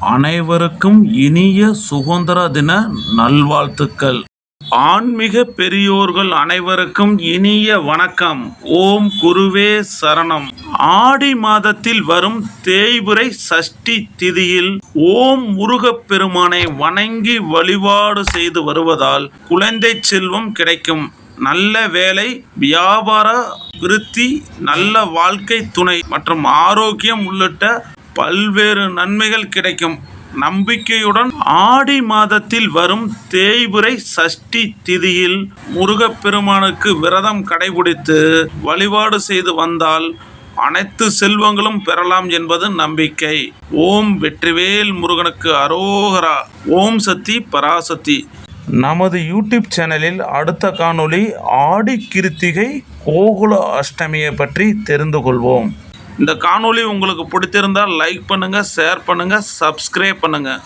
அனைவருக்கும் இனிய சுதந்திர தின நல்வாழ்த்துக்கள். ஆன்மீக பெரியோர்கள் அனைவருக்கும் இனிய வணக்கம். ஓம் குருவே சரணம். ஆடி மாதத்தில் வரும் தேய்புரை சஷ்டி திதியில் ஓம் முருகப்பெருமானை வணங்கி வழிபாடு செய்து வருவதால் குழந்தை செல்வம் கிடைக்கும். நல்ல வேலை வியாபார விருத்தி நல்ல வாழ்க்கை துணை மற்றும் ஆரோக்கியம் உள்ளிட்ட பல்வேறு நன்மைகள் கிடைக்கும். நம்பிக்கையுடன் ஆடி மாதத்தில் வரும் தேய்புரை சஷ்டி திதியில் முருகப்பெருமானுக்கு விரதம் கடைபிடித்து வழிபாடு செய்து வந்தால் அனைத்து செல்வங்களும் பெறலாம் என்பது நம்பிக்கை. ஓம் வெற்றிவேல் முருகனுக்கு அரோகரா. ஓம் சக்தி பராசக்தி. நமது யூடியூப் சேனலில் அடுத்த காணொளி ஆடி கிருத்திகை கோகுல அஷ்டமியை பற்றி தெரிந்து கொள்வோம். இந்த காணொளி உங்களுக்கு பிடித்திருந்தால் லைக் பண்ணுங்கள் ஷேர் பண்ணுங்கள் சப்ஸ்கிரைப் பண்ணுங்கள்